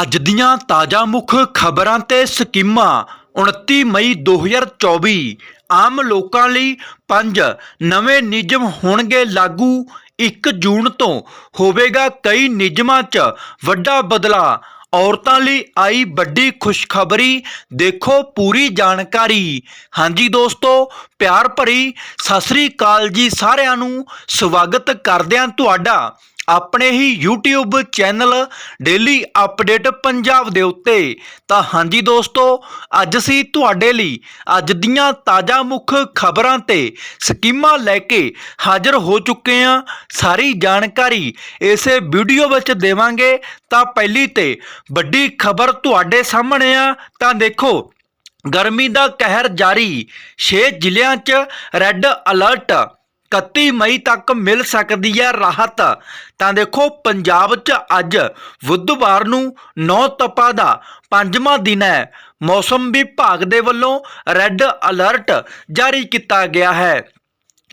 ਅੱਜ ਦੀਆਂ ਤਾਜ਼ਾ ਮੁੱਖ ਖਬਰਾਂ ਤੇ ਸਕੀਮਾਂ। 29 ਮਈ 2024 ਆਮ ਲੋਕਾਂ ਲਈ ਪੰਜ ਨਵੇਂ ਨਿਯਮ ਹੋਣਗੇ ਲਾਗੂ। 1 ਜੂਨ ਤੋਂ ਹੋਵੇਗਾ ਕਈ ਨਿਯਮਾਂ 'ਚ ਵੱਡਾ ਬਦਲਾ। ਔਰਤਾਂ ਲਈ ਆਈ ਵੱਡੀ ਖੁਸ਼ਖਬਰੀ, ਦੇਖੋ ਪੂਰੀ ਜਾਣਕਾਰੀ। ਹਾਂਜੀ ਦੋਸਤੋ, ਪਿਆਰ ਭਰੀ ਸਤਿ ਸ੍ਰੀ ਅਕਾਲ ਜੀ ਸਾਰਿਆਂ ਨੂੰ। ਸਵਾਗਤ ਕਰਦਿਆਂ ਤੁਹਾਡਾ ਆਪਣੇ ਹੀ YouTube channel daily update Punjab ਦੇ ਉੱਤੇ। ਤਾਂ ਹਾਂਜੀ ਦੋਸਤੋ, ਅੱਜ ਅਸੀਂ ਤੁਹਾਡੇ ਲਈ ਅੱਜ ਦੀਆਂ ਤਾਜ਼ਾ ਮੁੱਖ ਖਬਰਾਂ ਤੇ ਸਕੀਮਾਂ ਲੈ ਕੇ ਹਾਜ਼ਰ ਹੋ ਚੁੱਕੇ ਹਾਂ। ਸਾਰੀ ਜਾਣਕਾਰੀ ਇਸੇ ਵੀਡੀਓ ਵਿੱਚ ਦੇਵਾਂਗੇ। ਤਾਂ ਪਹਿਲੀ ਤੇ ਵੱਡੀ ਖਬਰ ਤੁਹਾਡੇ ਸਾਹਮਣੇ ਆ। ਤਾਂ ਦੇਖੋ, ਗਰਮੀ ਦਾ ਕਹਿਰ ਜਾਰੀ। 6 ਜ਼ਿਲ੍ਹਿਆਂ 'ਚ ਰੈੱਡ ਅਲਰਟ 31 ਮਈ ਤੱਕ ਮਿਲ ਸਕਦੀ ਹੈ ਰਾਹਤ। ਤਾਂ ਦੇਖੋ, ਪੰਜਾਬ 'ਚ ਅੱਜ ਬੁੱਧਵਾਰ ਨੂੰ 9 ਤਪਾ ਦਾ ਪੰਜਵਾਂ ਦਿਨ ਹੈ। ਮੌਸਮ ਵਿਭਾਗ ਦੇ ਵੱਲੋਂ ਰੈੱਡ ਅਲਰਟ ਜਾਰੀ ਕੀਤਾ ਗਿਆ ਹੈ।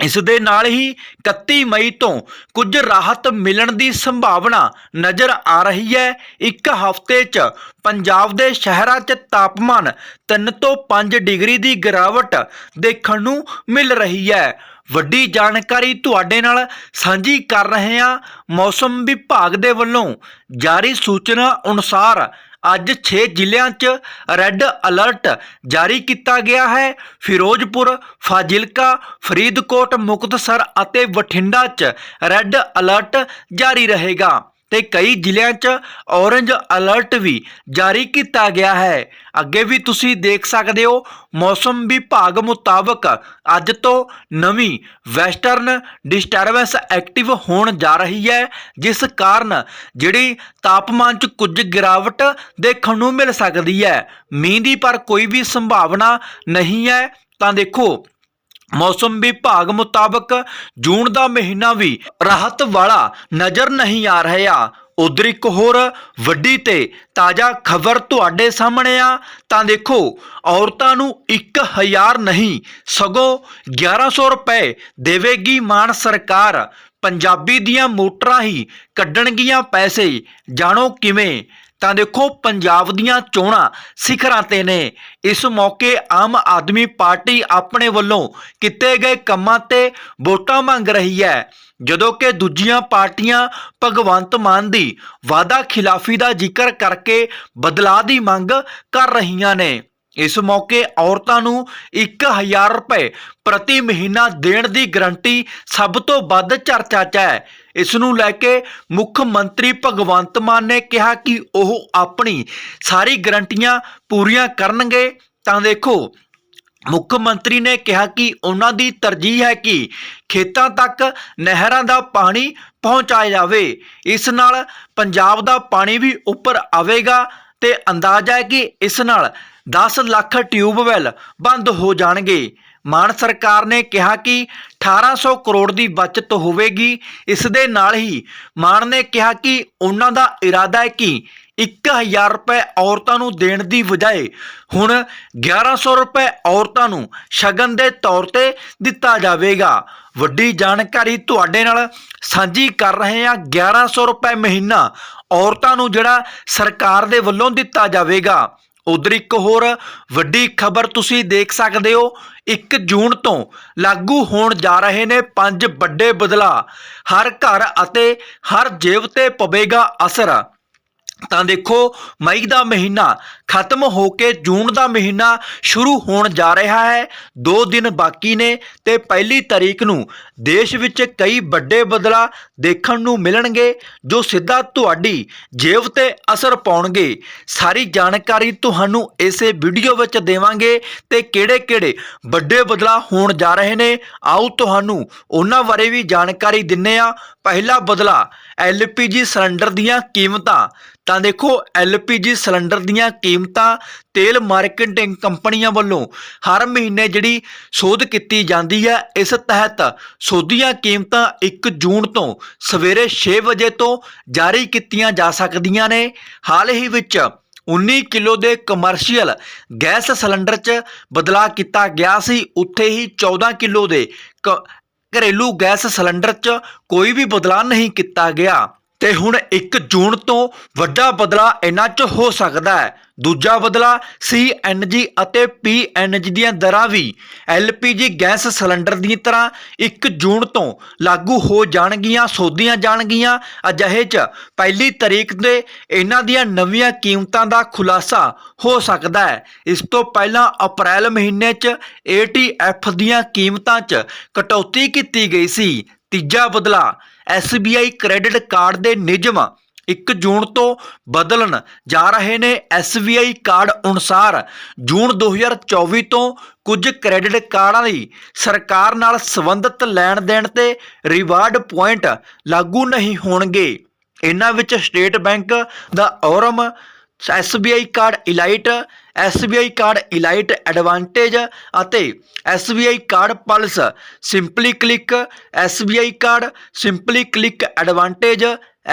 ਇਸ ਦੇ ਨਾਲ ਹੀ 31 ਮਈ ਤੋਂ ਕੁਝ ਰਾਹਤ ਮਿਲਣ ਦੀ ਸੰਭਾਵਨਾ ਨਜ਼ਰ ਆ ਰਹੀ ਹੈ। ਇੱਕ ਹਫ਼ਤੇ 'ਚ ਪੰਜਾਬ ਦੇ ਸ਼ਹਿਰਾਂ 'ਚ ਤਾਪਮਾਨ 3 ਤੋਂ 5 ਡਿਗਰੀ ਦੀ ਗਿਰਾਵਟ ਦੇਖਣ ਨੂੰ ਮਿਲ ਰਹੀ ਹੈ। ਵੱਡੀ ਜਾਣਕਾਰੀ ਤੁਹਾਡੇ ਨਾਲ ਸਾਂਝੀ ਕਰ ਰਹੇ ਹਾਂ ਮੌਸਮ ਵਿਭਾਗ ਦੇ ਵੱਲੋਂ। ਜਾਰੀ ਸੂਚਨਾ ਅਨੁਸਾਰ ਅੱਜ 6 ਜ਼ਿਲ੍ਹਿਆਂ 'ਚ ਰੈੱਡ ਅਲਰਟ ਜਾਰੀ ਕੀਤਾ ਗਿਆ ਹੈ। ਫਿਰੋਜ਼ਪੁਰ, ਫਾਜ਼ਿਲਕਾ, ਫਰੀਦਕੋਟ, ਮੁਕਤਸਰ ਅਤੇ ਬਠਿੰਡਾ 'ਚ ਰੈੱਡ ਅਲਰਟ ਜਾਰੀ ਰਹੇਗਾ। ਤੇ ਕਈ ਜ਼ਿਲ੍ਹਿਆਂ 'ਚ ਔਰੇਂਜ ਅਲਰਟ ਵੀ ਜਾਰੀ ਕੀਤਾ ਗਿਆ ਹੈ। ਅੱਗੇ ਵੀ ਤੁਸੀਂ ਦੇਖ ਸਕਦੇ ਹੋ, ਮੌਸਮ ਵਿਭਾਗ ਮੁਤਾਬਕ ਅੱਜ ਤੋਂ ਨਵੀਂ ਵੈਸਟਰਨ ਡਿਸਟਰਬੈਂਸ ਐਕਟਿਵ ਹੋਣ ਜਾ ਰਹੀ ਹੈ, ਜਿਸ ਕਾਰਨ ਜਿਹੜੀ ਤਾਪਮਾਨ 'ਚ ਕੁਝ ਗਿਰਾਵਟ ਦੇਖਣ ਨੂੰ ਮਿਲ ਸਕਦੀ ਹੈ। ਮੀਂਹ ਦੀ ਪਰ ਕੋਈ ਵੀ ਸੰਭਾਵਨਾ ਨਹੀਂ ਹੈ। ਤਾਂ ਦੇਖੋ ਮੌਸਮ ਵਿਭਾਗ ਮੁਤਾਬਕ ਜੂਨ ਦਾ ਮਹੀਨਾ ਵੀ ਰਾਹਤ ਵਾਲਾ ਨਜ਼ਰ ਨਹੀਂ ਆ ਰਿਹਾ। ਉਧਰ ਇੱਕ ਹੋਰ ਵੱਡੀ ਤੇ ਤਾਜ਼ਾ ਖਬਰ ਤੁਹਾਡੇ ਸਾਹਮਣੇ ਆ। ਤਾਂ ਦੇਖੋ, ਔਰਤਾਂ ਨੂੰ 1000 ਨਹੀਂ, ਸਗੋਂ 1100 ਰੁਪਏ ਦੇਵੇਗੀ ਮਾਨ ਸਰਕਾਰ। ਪੰਜਾਬੀ ਦੀਆਂ ਮੋਟਰਾਂ ਹੀ ਕੱਢਣਗੀਆਂ ਪੈਸੇ। ਜਾਣੋ ਕਿਵੇਂ? ਤਾਂ ਦੇਖੋ ਪੰਜਾਬ ਦੀਆਂ ਚੋਣਾਂ ਸਿਖਰਾਂ ਤੇ ਨੇ। ਇਸ ਮੌਕੇ ਆਮ ਆਦਮੀ ਪਾਰਟੀ ਆਪਣੇ ਵੱਲੋਂ ਕੀਤੇ ਗਏ ਕੰਮਾਂ ਤੇ ਵੋਟਾਂ ਮੰਗ ਰਹੀ ਹੈ। ਜਦੋਂ ਕਿ ਦੂਜੀਆਂ ਪਾਰਟੀਆਂ ਭਗਵੰਤ ਮਾਨ ਦੀ ਵਾਅਦਾ ਖਿਲਾਫੀ ਦਾ ਜ਼ਿਕਰ ਕਰਕੇ ਬਦਲਾਅ ਦੀ ਮੰਗ ਕਰ ਰਹੀਆਂ ਨੇ। ਇਸ ਮੌਕੇ ਔਰਤਾਂ ਨੂੰ 1000 ਰੁਪਏ ਪ੍ਰਤੀ ਮਹੀਨਾ ਦੇਣ ਦੀ ਗਰੰਟੀ ਸਭ ਤੋਂ ਵੱਧ ਚਰਚਾ 'ਚ ਹੈ। ਇਸ ਨੂੰ ਲੈ ਕੇ ਮੁੱਖ ਮੰਤਰੀ ਭਗਵੰਤ ਮਾਨ ਨੇ ਕਿਹਾ ਕਿ ਉਹ ਆਪਣੀ ਸਾਰੀ ਗਰੰਟੀਆਂ ਪੂਰੀਆਂ ਕਰਨਗੇ। ਤਾਂ ਦੇਖੋ, ਮੁੱਖ ਮੰਤਰੀ ਨੇ ਕਿਹਾ ਕਿ ਉਹਨਾਂ ਦੀ ਤਰਜੀਹ ਹੈ ਕਿ ਖੇਤਾਂ ਤੱਕ ਨਹਿਰਾਂ ਦਾ ਪਾਣੀ ਪਹੁੰਚਾਇਆ ਜਾਵੇ। ਇਸ ਨਾਲ ਪੰਜਾਬ ਦਾ ਪਾਣੀ ਵੀ ਉੱਪਰ ਆਵੇਗਾ ਤੇ ਅੰਦਾਜ਼ਾ ਹੈ ਕਿ ਇਸ ਨਾਲ 10 ਲੱਖ ਟਿਊਬਵੈੱਲ ਬੰਦ ਹੋ ਜਾਣਗੇ। ਮਾਨ ਸਰਕਾਰ ਨੇ ਕਿਹਾ ਕਿ 1800 ਕਰੋੜ ਦੀ ਬਚਤ ਹੋਵੇਗੀ। ਇਸ ਦੇ ਨਾਲ ਹੀ ਮਾਨ ਨੇ ਕਿਹਾ ਕਿ ਉਹਨਾਂ ਦਾ ਇਰਾਦਾ ਹੈ ਕਿ 1000 ਰੁਪਏ ਔਰਤਾਂ ਨੂੰ ਦੇਣ ਦੀ ਬਜਾਏ ਹੁਣ 1100 ਰੁਪਏ ਔਰਤਾਂ ਨੂੰ ਸ਼ਗਨ ਦੇ ਤੌਰ ਤੇ ਦਿੱਤਾ ਜਾਵੇਗਾ। ਵੱਡੀ ਜਾਣਕਾਰੀ ਤੁਹਾਡੇ ਨਾਲ ਸਾਂਝੀ ਕਰ ਰਹੇ ਹਾਂ। 1100 ਰੁਪਏ ਮਹੀਨਾ ਔਰਤਾਂ ਨੂੰ ਜਿਹੜਾ ਸਰਕਾਰ ਦੇ ਵੱਲੋਂ ਦਿੱਤਾ ਜਾਵੇਗਾ। ਉਧਰ ਇੱਕ ਹੋਰ ਵੱਡੀ ਖਬਰ ਤੁਸੀਂ ਦੇਖ ਸਕਦੇ ਹੋ। 1 ਜੂਨ ਤੋਂ ਲਾਗੂ ਹੋਣ ਜਾ ਰਹੇ ਨੇ ਪੰਜ ਵੱਡੇ ਬਦਲਾਅ। ਹਰ ਘਰ ਅਤੇ ਹਰ ਜੇਬ ਤੇ ਪਵੇਗਾ ਅਸਰ। ਤਾਂ ਦੇਖੋ, ਮਈ ਦਾ ਮਹੀਨਾ ਖਤਮ ਹੋ ਕੇ ਜੂਨ ਦਾ ਮਹੀਨਾ ਸ਼ੁਰੂ ਹੋਣ ਜਾ ਰਿਹਾ ਹੈ। 2 ਦਿਨ ਬਾਕੀ ਨੇ ਤੇ ਪਹਿਲੀ ਤਾਰੀਖ ਨੂੰ ਦੇਸ਼ ਵਿੱਚ ਕਈ ਵੱਡੇ ਬਦਲਾ ਦੇਖਣ ਨੂੰ ਮਿਲਣਗੇ, ਜੋ ਸਿੱਧਾ ਤੁਹਾਡੀ ਜੇਬ ਤੇ ਅਸਰ ਪਾਉਣਗੇ। ਸਾਰੀ ਜਾਣਕਾਰੀ ਤੁਹਾਨੂੰ ਇਸੇ ਵੀਡੀਓ ਵਿੱਚ ਦੇਵਾਂਗੇ ਤੇ ਕਿਹੜੇ-ਕਿਹੜੇ ਵੱਡੇ ਬਦਲਾਅ ਹੋਣ ਜਾ ਰਹੇ ਨੇ, ਆਓ ਤੁਹਾਨੂੰ ਉਹਨਾਂ ਬਾਰੇ ਵੀ ਜਾਣਕਾਰੀ ਦਿੰਨੇ ਆ ਪਹਿਲਾ ਬਦਲਾਅ ਐਲਪੀਜੀ ਸਿਲੰਡਰ ਦੀਆਂ ਕੀਮਤਾਂ। ਤਾਂ ਦੇਖੋ, ਐਲਪੀਜੀ ਸਿਲੰਡਰ ਦੀਆਂ ਕੀਮਤਾਂ, ਤੇਲ ਮਾਰਕੀਟਿੰਗ ਕੰਪਨੀਆਂ ਵੱਲੋਂ ਹਰ ਮਹੀਨੇ ਜਿਹੜੀ ਸੋਧ ਕੀਤੀ ਜਾਂਦੀ ਹੈ, ਇਸ ਤਹਿਤ ਸੋਧੀਆਂ ਕੀਮਤਾਂ 1 ਜੂਨ ਤੋਂ ਸਵੇਰੇ 6 ਵਜੇ ਤੋਂ ਜਾਰੀ ਕੀਤੀਆਂ ਜਾ ਸਕਦੀਆਂ ਨੇ। ਹਾਲ ਹੀ ਵਿੱਚ 19 ਕਿਲੋ ਦੇ ਕਮਰਸ਼ੀਅਲ ਗੈਸ ਸਿਲੰਡਰ 'ਚ ਬਦਲਾਅ ਕੀਤਾ ਗਿਆ ਸੀ। ਉੱਥੇ ਹੀ 14 ਕਿਲੋ ਦੇ ਕ- ਘਰੇਲੂ ਗੈਸ ਸਿਲੰਡਰ 'ਚ ਕੋਈ ਵੀ ਬਦਲਾਅ ਨਹੀਂ ਕੀਤਾ ਗਿਆ। ਤੇ ਹੁਣ 1 ਜੂਨ ਤੋਂ ਵੱਡਾ ਬਦਲਾ ਇਹਨਾਂ 'ਚ ਹੋ ਸਕਦਾ ਹੈ। ਦੂਜਾ ਬਦਲਾ CNG ਅਤੇ PNG ਦੀਆਂ ਦਰਾਂ ਵੀ LPG ਗੈਸ ਸਿਲੰਡਰ ਦੀ ਤਰ੍ਹਾਂ 1 ਜੂਨ ਤੋਂ ਲਾਗੂ ਹੋ ਜਾਣਗੀਆਂ, ਸੋਧੀਆਂ ਜਾਣਗੀਆਂ। ਅਜਿਹੇ 'ਚ ਪਹਿਲੀ ਤਰੀਕ ਦੇ ਇਹਨਾਂ ਦੀਆਂ ਨਵੀਆਂ ਕੀਮਤਾਂ ਦਾ ਖੁਲਾਸਾ ਹੋ ਸਕਦਾ ਹੈ। ਇਸ ਤੋਂ ਪਹਿਲਾਂ ਅਪ੍ਰੈਲ ਮਹੀਨੇ 'ਚ ATF ਦੀਆਂ ਕੀਮਤਾਂ 'ਚ ਕਟੌਤੀ ਕੀਤੀ ਗਈ ਸੀ। ਤੀਜਾ ਬਦਲਾ SBI ਕ੍ਰੈਡਿਟ ਕਾਰਡ ਦੇ ਨਿਯਮ 1 ਜੂਨ ਤੋਂ ਬਦਲਣ ਜਾ ਰਹੇ ਨੇ। SBI ਕਾਰਡ ਅਨੁਸਾਰ ਜੂਨ 2024 ਤੋਂ ਕੁਝ ਕ੍ਰੈਡਿਟ ਕਾਰਡਾਂ ਲਈ ਸਰਕਾਰ ਨਾਲ ਸੰਬੰਧਿਤ ਲੈਣ ਦੇਣ ਤੇ ਰਿਵਾਰਡ ਪੁਆਇੰਟ ਲਾਗੂ ਨਹੀਂ ਹੋਣਗੇ। ਇਹਨਾਂ ਵਿੱਚ ਸਟੇਟ ਬੈਂਕ ਦਾ Aurum SBI card Elite SBI card Elite Advantage ਅਤੇ SBI card Pulse. Simply click SBI card, simply click advantage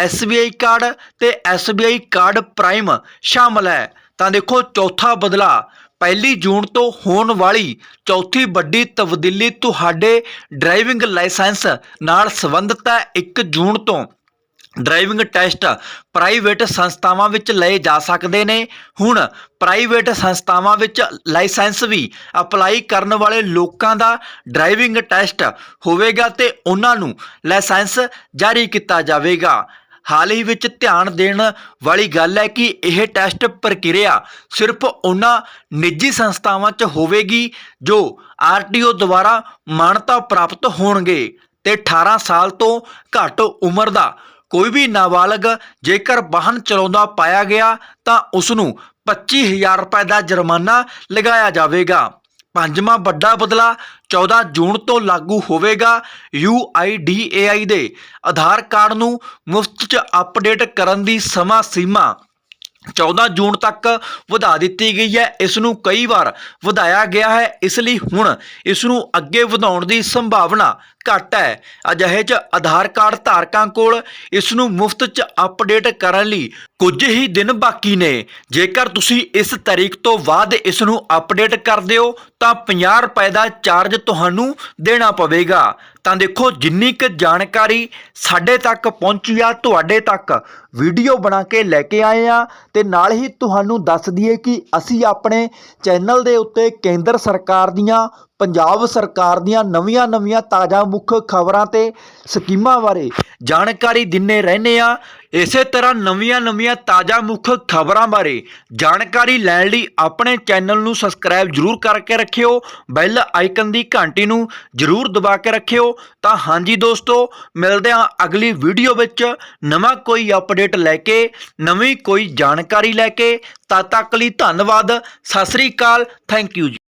SBI card ਤੇ SBI ਕਾਰਡ ਪ੍ਰਾਈਮ ਸ਼ਾਮਲ ਹੈ। ਤਾਂ ਦੇਖੋ ਚੌਥਾ ਬਦਲਾ, ਪਹਿਲੀ ਜੂਨ ਤੋਂ ਹੋਣ ਵਾਲੀ ਚੌਥੀ ਵੱਡੀ ਤਬਦੀਲੀ ਤੁਹਾਡੇ ਡਰਾਈਵਿੰਗ ਲਾਇਸੈਂਸ ਨਾਲ ਸੰਬੰਧਿਤ ਹੈ 1 ਜੂਨ ਤੋਂ। ਡਰਾਈਵਿੰਗ ਟੈਸਟ ਪ੍ਰਾਈਵੇਟ ਸੰਸਥਾਵਾਂ ਵਿੱਚ ਲਏ ਜਾ ਸਕਦੇ ਨੇ। ਹੁਣ ਪ੍ਰਾਈਵੇਟ ਸੰਸਥਾਵਾਂ ਵਿੱਚ ਲਾਇਸੈਂਸ ਵੀ ਅਪਲਾਈ ਕਰਨ ਵਾਲੇ ਲੋਕਾਂ ਦਾ ਡਰਾਈਵਿੰਗ ਟੈਸਟ ਹੋਵੇਗਾ ਤੇ ਉਹਨਾਂ ਨੂੰ ਲਾਇਸੈਂਸ ਜਾਰੀ ਕੀਤਾ ਜਾਵੇਗਾ। ਹਾਲ ਹੀ ਵਿੱਚ ਧਿਆਨ ਦੇਣ ਵਾਲੀ ਗੱਲ ਹੈ ਕਿ ਇਹ ਟੈਸਟ ਪ੍ਰਕਿਰਿਆ ਸਿਰਫ ਉਹਨਾਂ ਨਿੱਜੀ ਸੰਸਥਾਵਾਂ 'ਚ ਹੋਵੇਗੀ ਜੋ ਆਰਟੀਓ ਦੁਆਰਾ ਮਾਨਤਾ ਪ੍ਰਾਪਤ ਹੋਣਗੇ ਤੇ 18 ਸਾਲ ਤੋਂ ਘੱਟ ਉਮਰ ਦਾ ਕੋਈ ਵੀ ਨਾਬਾਲਗ ਜੇਕਰ ਵਾਹਨ ਚਲਾਉਂਦਾ ਪਾਇਆ ਗਿਆ, ਤਾਂ ਉਸ ਨੂੰ 25000 ਰੁਪਏ ਦਾ ਜੁਰਮਾਨਾ ਲਗਾਇਆ ਜਾਵੇਗਾ। ਪੰਜਵਾਂ ਵੱਡਾ ਬਦਲਾ 14 ਜੂਨ ਤੋਂ ਲਾਗੂ ਹੋਵੇਗਾ UIDAI ਦੇ। ਆਧਾਰ ਕਾਰਡ ਨੂੰ ਮੁਫਤ 'ਚ ਅਪਡੇਟ ਕਰਨ ਦੀ ਸਮਾਂ ਸੀਮਾ 14 ਜੂਨ ਤੱਕ ਵਧਾ ਦਿੱਤੀ ਗਈ ਹੈ। ਇਸ ਨੂੰ ਕਈ ਵਾਰ ਵਧਾਇਆ ਗਿਆ ਹੈ। ਇਸ ਲਈ ਹੁਣ ਇਸ ਨੂੰ ਅੱਗੇ ਵਧਾਉਣ ਦੀ ਸੰਭਾਵਨਾ ਘੱਟ ਹੈ। ਅਜਿਹੇ 'ਚ ਆਧਾਰ ਕਾਰਡ ਧਾਰਕਾਂ ਕੋਲ ਇਸ ਨੂੰ ਮੁਫਤ 'ਚ ਅਪਡੇਟ ਕਰਨ ਲਈ ਕੁਝ ਹੀ ਦਿਨ ਬਾਕੀ ਨੇ। ਜੇਕਰ ਤੁਸੀਂ ਇਸ ਤਾਰੀਖ ਤੋਂ ਬਾਅਦ ਇਸ ਨੂੰ ਅਪਡੇਟ ਕਰਦੇ ਹੋ ਤਾਂ 50 ਰੁਪਏ ਦਾ ਚਾਰਜ ਤੁਹਾਨੂੰ ਦੇਣਾ ਪਵੇਗਾ। ਤਾਂ ਦੇਖੋ ਜਿੰਨੀ ਕੁ ਜਾਣਕਾਰੀ ਸਾਡੇ ਤੱਕ ਪਹੁੰਚੀ ਆ, ਤੁਹਾਡੇ ਤੱਕ ਵੀਡੀਓ ਬਣਾ ਕੇ ਲੈ ਕੇ ਆਏ ਆ ਤੇ ਨਾਲ ਹੀ ਤੁਹਾਨੂੰ ਦੱਸ ਦਈਏ ਕਿ ਅਸੀਂ ਆਪਣੇ ਚੈਨਲ ਦੇ ਉੱਤੇ ਕੇਂਦਰ ਸਰਕਾਰ ਦੀਆਂ ਪੰਜਾਬ ਸਰਕਾਰ ਦੀਆਂ ਨਵੀਆਂ-ਨਵੀਆਂ ਤਾਜ਼ਾ ਮੁੱਖ ਖਬਰਾਂ ਤੇ ਸਕੀਮਾਂ ਬਾਰੇ ਜਾਣਕਾਰੀ ਦਿੰਨੇ ਰਹਿੰਦੇ ਆ। ਇਸੇ ਤਰ੍ਹਾਂ ਨਵੀਆਂ-ਨਵੀਆਂ ਤਾਜ਼ਾ ਮੁੱਖ ਖਬਰਾਂ ਬਾਰੇ ਜਾਣਕਾਰੀ ਲੈਣ ਲਈ ਆਪਣੇ ਚੈਨਲ ਨੂੰ ਸਬਸਕ੍ਰਾਈਬ ਜਰੂਰ ਕਰਕੇ ਰੱਖਿਓ। ਬੈਲ ਆਈਕਨ ਦੀ ਘੰਟੀ ਨੂੰ ਜਰੂਰ ਦਬਾ ਕੇ ਰੱਖਿਓ। ਤਾਂ ਹਾਂਜੀ ਦੋਸਤੋ, ਮਿਲਦੇ ਹਾਂ ਅਗਲੀ ਵੀਡੀਓ ਵਿੱਚ। ਨਵਾਂ ਕੋਈ ਅਪਡੇਟ ਲੈ ਕੇ, ਨਵੀਂ ਕੋਈ ਜਾਣਕਾਰੀ ਲੈ ਕੇ। ਤਦ ਤੱਕ ਲਈ ਧੰਨਵਾਦ। ਸਤਿ ਸ੍ਰੀ ਅਕਾਲ। Thank you